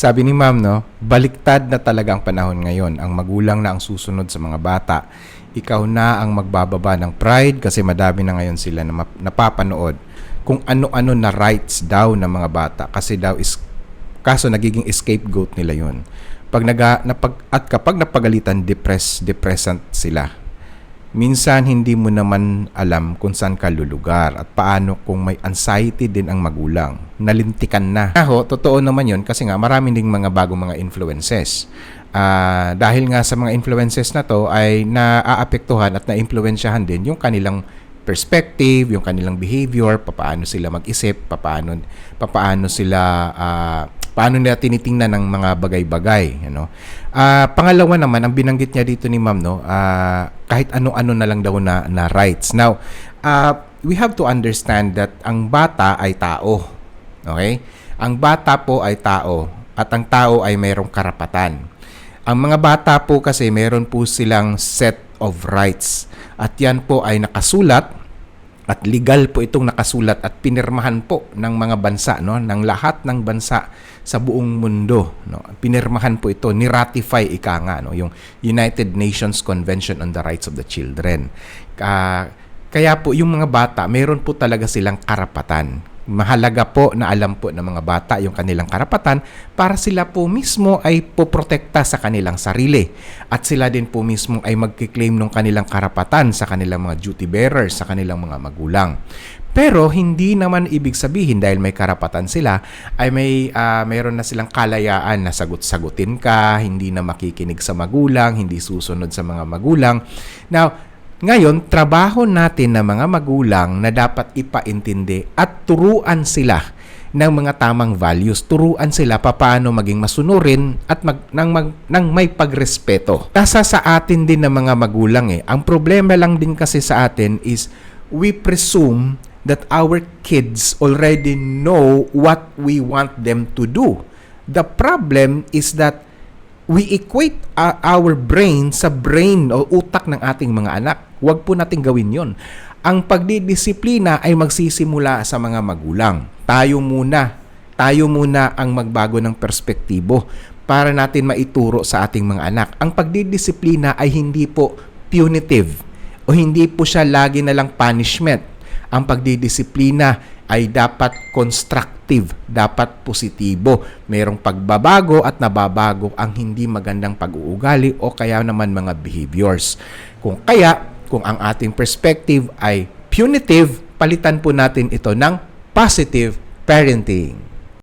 sabi ni ma'am, no, baliktad na talaga ang panahon ngayon. Ang magulang na ang susunod sa mga bata. Ikaw na ang magbababa ng pride kasi madami na ngayon sila na napapanood kung ano-ano na rights daw ng mga bata kasi daw is kaso nagiging scapegoat nila yon. Pag naga, napag, at kapag napagalitan, depress, depressant sila minsan hindi mo naman alam kung saan ka lulugar at paano kung may anxiety din ang magulang. Nalintikan na. Ako, totoo naman yun kasi nga marami ding mga bagong mga influences. Ah, dahil nga sa mga influences na to ay naaapektuhan at naimpluwensyahan din yung kanilang perspective, yung kanilang behavior, papaano sila mag-isip, papaano papaano sila ah, paano nila tinitingnan ng mga bagay-bagay, ano. Ah, pangalawa naman ang binanggit niya dito ni Ma'am no, ah, kahit ano-ano na lang daw na, na rights. Now, ah, we have to understand that ang bata ay tao. Okay? Ang bata po ay tao at ang tao ay mayroong karapatan. Ang mga bata po kasi meron po silang set of rights at yan po ay nakasulat at legal po itong nakasulat at pinirmahan po ng mga bansa no? Ng lahat ng bansa sa buong mundo no? Pinirmahan po ito ni-ratify ika nga no? Yung United Nations Convention on the Rights of the Children. Ah, kaya po yung mga bata meron po talaga silang karapatan mahalaga po na alam po ng mga bata yung kanilang karapatan para sila po mismo ay poprotekta sa kanilang sarili at sila din po mismo ay magkiklaim ng kanilang karapatan sa kanilang mga duty bearers, sa kanilang mga magulang. Pero hindi naman ibig sabihin dahil may karapatan sila ay may ah, mayroon na silang kalayaan na sagot-sagutin ka, hindi na makikinig sa magulang, hindi susunod sa mga magulang. Now, ngayon, trabaho natin na mga magulang na dapat ipaintindi at turuan sila ng mga tamang values. Turuan sila paano maging masunurin at mag, nang, mag, nang may pagrespeto. Kasa sa atin din ng mga magulang eh. Ang problema lang din kasi sa atin is we presume that our kids already know what we want them to do. The problem is that we equate uh, our brain sa brain o utak ng ating mga anak. Huwag po nating gawin yon. Ang pagdidisiplina ay magsisimula sa mga magulang. Tayo muna, tayo muna ang magbago ng perspektibo para natin maituro sa ating mga anak. Ang pagdidisiplina ay hindi po punitive o hindi po siya lagi na lang punishment. Ang pagdidisiplina ay dapat constructive, dapat positibo. Merong pagbabago at nababago ang hindi magandang pag-uugali o kaya naman mga behaviors. Kung kaya, kung ang ating perspective ay punitive, palitan po natin ito ng positive parenting.